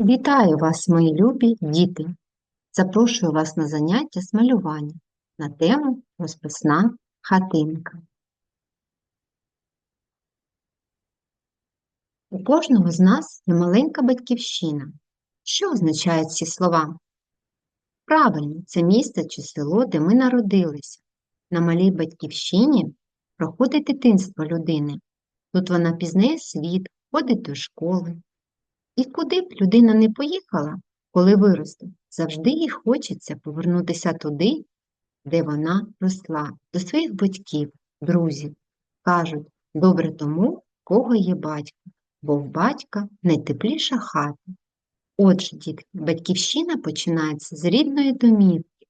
Вітаю вас, мої любі діти! Запрошую вас на заняття з малювання на тему розписна хатинка. У кожного з нас є маленька батьківщина. Що означають ці слова? Правильно, це місце чи село, де ми народилися. На малій батьківщині проходить дитинство людини. Тут вона пізнає світ, ходить до школи, і куди б людина не поїхала, коли виросте, завжди їй хочеться повернутися туди, де вона росла, до своїх батьків, друзів. Кажуть, добре тому, кого є батько, бо в батька найтепліша хата. Отже, дітки, батьківщина починається з рідної домівки,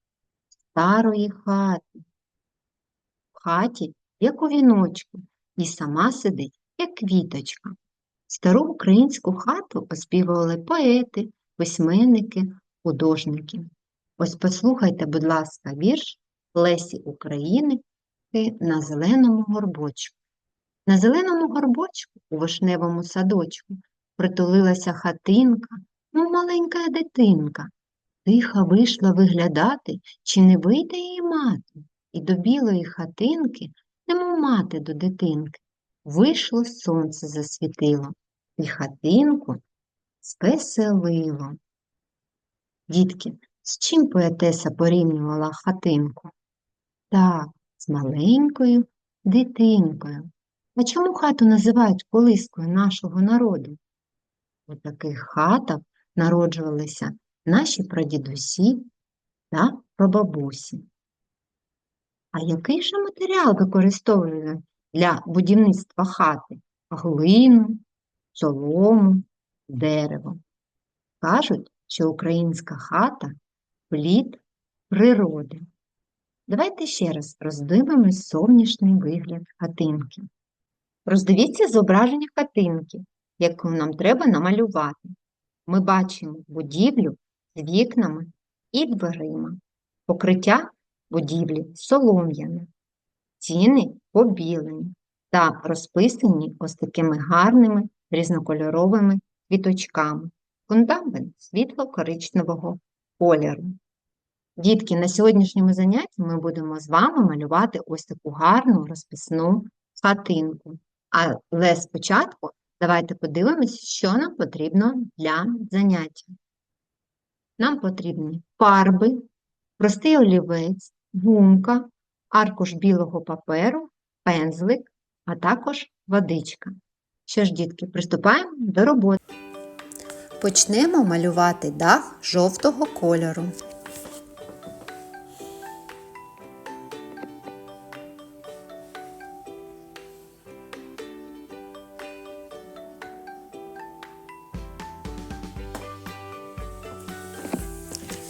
старої хати. В хаті, як у віночку, і сама сидить, як квіточка. Стару українську хату оспівували поети, письменники, художники. Ось послухайте, будь ласка, вірш Лесі України на зеленому горбочку. На зеленому горбочку у вишневому садочку притулилася хатинка, ну маленька дитинка. Тиха вийшла виглядати, чи не вийде її мати, і до білої хатинки, немов мати до дитинки. Вийшло сонце засвітило, і хатинку спеселило. Дітки, з чим поетеса порівнювала хатинку? Так, з маленькою дитинкою. А чому хату називають колискою нашого народу? У таких хатах народжувалися наші прадідусі та прабабусі. А який же матеріал використовують для будівництва хати? Глину, солому, дерево. Кажуть, що українська хата плід природи. Давайте ще раз роздивимось сонячний вигляд хатинки. Роздивіться зображення хатинки, яку нам треба намалювати. Ми бачимо будівлю з вікнами і дверима, покриття будівлі солом'яне, стіни побілені та розписані ось такими гарними різнокольоровими квіточками, фундамент світло-коричневого кольору. Дітки, на сьогоднішньому занятті ми будемо з вами малювати ось таку гарну розписну хатинку. Але спочатку давайте подивимося, що нам потрібно для заняття. Нам потрібні фарби, простий олівець, гумка, аркуш білого паперу, пензлик, а також водичка. Що ж, дітки, приступаємо до роботи. Почнемо малювати дах жовтого кольору.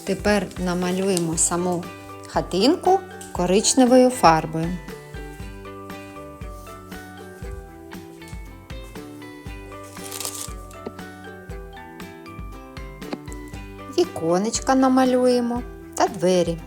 Тепер намалюємо саму хатинку коричневою фарбою. Віконечка намалюємо та двері.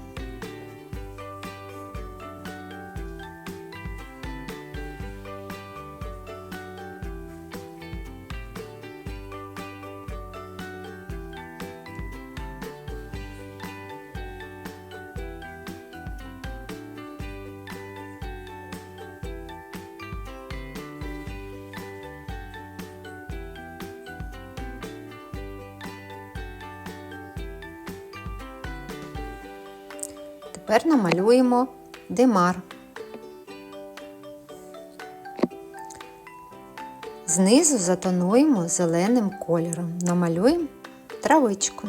Тепер намалюємо димар. Знизу затонуємо зеленим кольором, намалюємо травичку.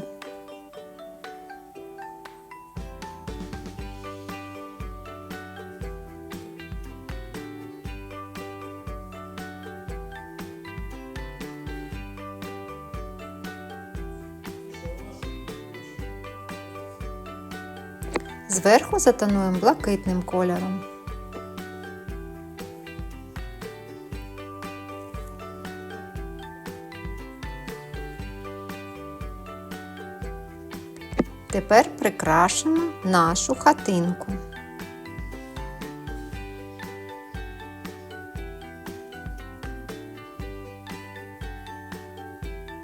Зверху затонуємо блакитним кольором. Тепер прикрашимо нашу хатинку.